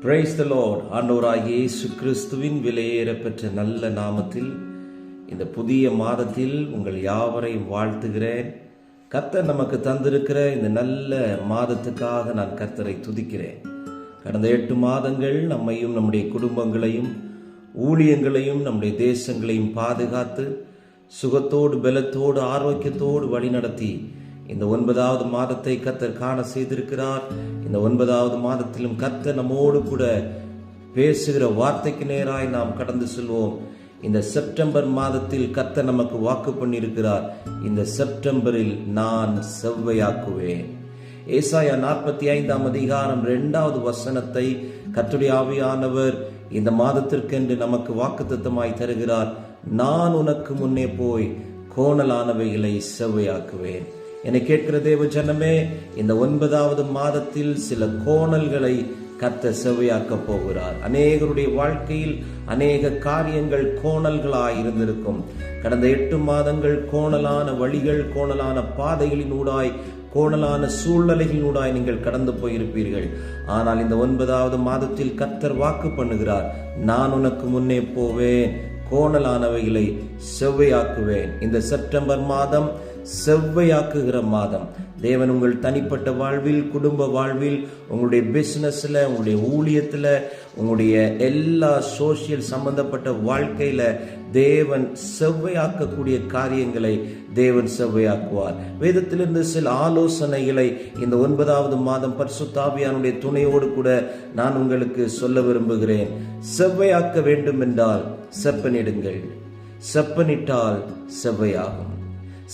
Praise the load ஆண்டவராகிய இயேசு கிறிஸ்துவின் விலையேற பெற்ற நல்ல நாமத்தில் இந்த புதிய மாதத்தில் உங்கள் யாவரையும் வாழ்த்துகிறேன். கர்த்தர் நமக்கு தந்திருக்கிற இந்த நல்ல மாதத்துக்காக நான் கர்த்தரை துதிக்கிறேன். கடந்த எட்டு மாதங்கள் நம்மையும் நம்முடைய குடும்பங்களையும் ஊழியங்களையும் நம்முடைய தேசங்களையும் பாதுகாத்து சுகத்தோடு பலத்தோடு ஆரோக்கியத்தோடு வழிநடத்தி இந்த ஒன்பதாவது மாதத்தை கத்தர் காண செய்திருக்கிறார். இந்த ஒன்பதாவது மாதத்திலும் கத்தர் நம்மோடு கூட பேசுகிற வார்த்தைக்கு நேராய் நாம் கடந்து செல்வோம். இந்த செப்டம்பர் மாதத்தில் கத்த நமக்கு வாக்கு பண்ணியிருக்கிறார். இந்த செப்டம்பரில் நான் செவ்வையாக்குவேன். ஏசாயா நாற்பத்தி ஐந்தாம் அதிகாரம் இரண்டாவது வசனத்தை கத்துடைய ஆவியானவர் இந்த மாதத்திற்கென்று நமக்கு வாக்குத்தத்தமாய் தருகிறார். நான் உனக்கு முன்னே போய் கோணலானவைகளை செவ்வையாக்குவேன். என்னை கேட்கிற தேவ ஜனமே இந்த ஒன்பதாவது மாதத்தில் சில கோணல்களை கத்த செவையாக்க போகிறார். அநேகருடைய வாழ்க்கையில் அநேக காரியங்கள் கோணல்களாய் இருந்திருக்கும். கடந்த எட்டு மாதங்கள் கோணலான வழிகள் கோணலான பாதைகளினூடாய் கோணலான சூழ்நிலைகளினூடாய் நீங்கள் கடந்து போயிருப்பீர்கள். ஆனால் இந்த ஒன்பதாவது மாதத்தில் கத்தர் வாக்கு பண்ணுகிறார் நான் உனக்கு முன்னே போவேன் கோணலானவைகளை செவ்வையாக்குவேன். இந்த செப்டம்பர் மாதம் செவ்வையாக்குகிற மாதம். தேவன் உங்கள் தனிப்பட்ட வாழ்வில் குடும்ப வாழ்வில் உங்களுடைய பிஸ்னஸில் உங்களுடைய ஊழியத்தில் உங்களுடைய எல்லா சோசியல் சம்பந்தப்பட்ட வாழ்க்கையில் தேவன் செவ்வையாக்கக்கூடிய காரியங்களை தேவன் செவ்வையாக்குவார். வேதத்திலிருந்து சில ஆலோசனைகளை இந்த ஒன்பதாவது மாதம் பரிசுத்தாவியானுடைய துணையோடு கூட நான் உங்களுக்கு சொல்ல விரும்புகிறேன். செவ்வையாக்க வேண்டும் என்றால் செப்பனிடுங்கள். செப்பனிட்டால் செவ்வையாகும்.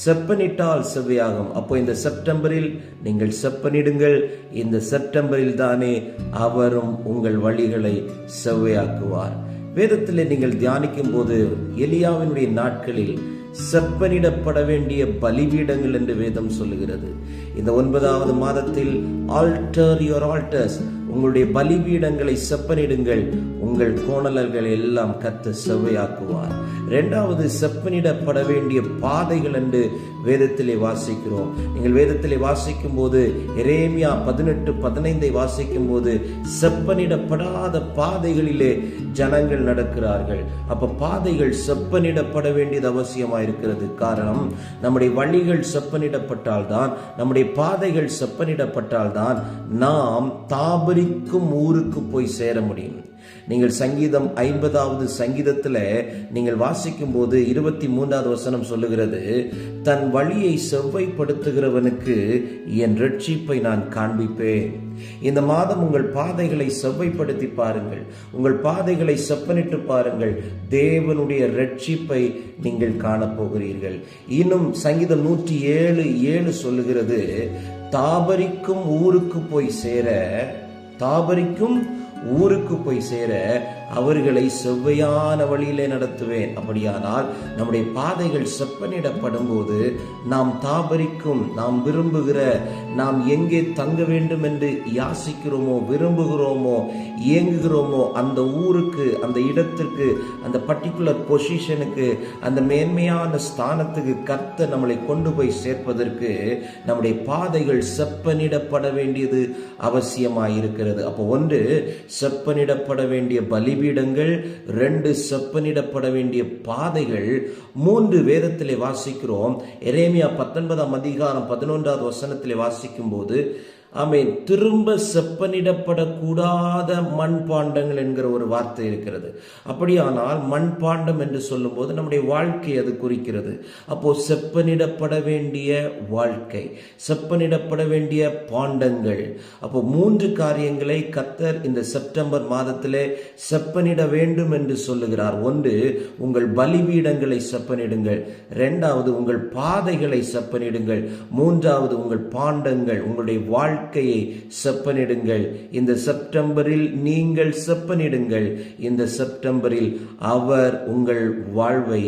செப்பனிட்டால் செவ்வையாகும். அப்போ இந்த செப்டம்பரில் நீங்கள் செப்பனிடுங்கள். இந்த செப்டம்பரில் தானே அவரும் உங்கள் வழிகளை செவ்வையாக்குவார். வேதத்தில் நீங்கள் தியானிக்கும் போது எலியாவினுடைய நாட்களில் செப்பனிடப்பட வேண்டிய பலிபீடங்கள் என்று வேதம் சொல்லுகிறது. இந்த ஒன்பதாவது மாதத்தில் ஆல்டர் யுவர் ஆல்டர்ஸ் உங்களுடைய பலிபீடங்களை செப்பனிடுங்கள். உங்கள் கோணலர்கள் எல்லாம் கத்த செவ்வையாக்குவார். இரண்டாவது செப்பனிடப்பட வேண்டிய பாதைகள் என்று வேதத்திலே வாசிக்கிறோம். நீங்கள் வேதத்திலே வாசிக்கும் போது எரேமியா பதினெட்டு பதினைந்தை வாசிக்கும் போது செப்பனிடப்படாத பாதைகளிலே ஜனங்கள் நடக்கிறார்கள். அப்ப பாதைகள் செப்பனிடப்பட வேண்டியது அவசியமா இருக்கிறது. காரணம் நம்முடைய வழிகள் செப்பனிடப்பட்டால்தான் நம்முடைய பாதைகள் செப்பனிடப்பட்டால்தான் நாம் தாபரி தாபரிக்கும் ஊருக்கு போய் சேர முடியும். நீங்கள் சங்கீதம் ஐம்பதாவது சங்கீதத்தில் நீங்கள் வாசிக்கும் போது இருபத்தி மூன்றாவது வசனம் சொல்லுகிறது தன் வழியை செவ்வைப்படுத்துகிறவனுக்கு என் ரட்சிப்பை நான் காண்பிப்பேன். இந்த மாதம் உங்கள் பாதைகளை செவ்வைப்படுத்தி பாருங்கள். உங்கள் பாதைகளை செப்பனிட்டு பாருங்கள். தேவனுடைய ரட்சிப்பை நீங்கள் காணப்போகிறீர்கள் இன்னும் சங்கீதம் நூற்றி ஏழு ஏழு சொல்லுகிறது தாபரிக்கும் ஊருக்கு போய் சேர தாபரிக்கும் ஊருக்கு போய் சேர அவர்களை செவ்வையான வழியிலே நடத்துவேன். அப்படியானால் நம்முடைய பாதைகள் செப்பனிடப்படும் போது நாம் தாபரிக்கும் நாம் விரும்புகிற நாம் எங்கே தங்க வேண்டும் என்று யாசிக்கிறோமோ விரும்புகிறோமோ இயங்குகிறோமோ அந்த ஊருக்கு அந்த இடத்திற்கு அந்த பர்டிகுலர் பொசிஷனுக்கு அந்த மேன்மையான ஸ்தானத்துக்கு கத்த நம்மளை கொண்டு போய் சேர்ப்பதற்கு நம்முடைய பாதைகள் செப்பனிடப்பட வேண்டியது அவசியமாயிருக்கிறது. அப்போ ஒன்று செப்பனிடப்பட வேண்டிய பலிபீடங்கள் ரெண்டு செப்பனிடப்பட வேண்டிய பாதைகள் மூன்று வேதத்திலே வாசிக்கிறோம். எரேமியா பத்தொன்பதாம் அதிகாரம் பதினொன்றாவது வசனத்திலே வாசிக்கும் போது ஆமீன். திரும்ப செப்பனிடப்படக்கூடாத மண்பாண்டங்கள் என்கிற ஒரு வார்த்தை இருக்கிறது. அப்படியானால் மண்பாண்டம் என்று சொல்லும்போது நம்முடைய வாழ்க்கை அது குறிக்கிறது. அப்போ செப்பனிடப்பட வேண்டிய வாழ்க்கை செப்பனிடப்பட வேண்டிய பாண்டங்கள். அப்போ மூன்று காரியங்களை கத்தர் இந்த செப்டம்பர் மாதத்திலே செப்பனிட வேண்டும் என்று சொல்லுகிறார். ஒன்று உங்கள் பலிபீடங்களை செப்பனிடுங்கள். ரெண்டாவது உங்கள் பாதைகளை செப்பனிடுங்கள். மூன்றாவது உங்கள் பாண்டங்கள் உங்களுடைய வாழ்க்கை வாழ்க்கையை செப்பனிடுங்கள். இந்த செப்டம்பரில் நீங்கள் செப்பனிடுங்கள். இந்த செப்டம்பரில் அவர் உங்கள் வாழ்வை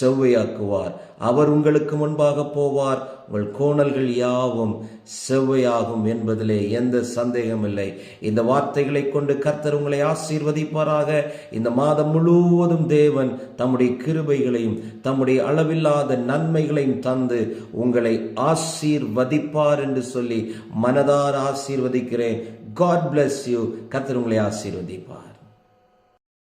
செவ்வையாக்குவார். அவர் உங்களுக்கு முன்பாக போவார். உங்கள் கோணல்கள் யாவும் செவ்வையாகும் என்பதிலே எந்த சந்தேகமில்லை இந்த வார்த்தைகளை கொண்டு கர்த்தர் உங்களை ஆசீர்வதிப்பாராக. இந்த மாதம் முழுவதும் தேவன் தம்முடைய கிருபைகளையும் தம்முடைய அளவில்லாத நன்மைகளையும் தந்து உங்களை ஆசீர்வதிப்பார் என்று சொல்லி மனதார ஆசீர்வதிக்கிறேன். காட் பிளஸ் யூ கர்த்தர் உங்களை ஆசீர்வதிப்பார்.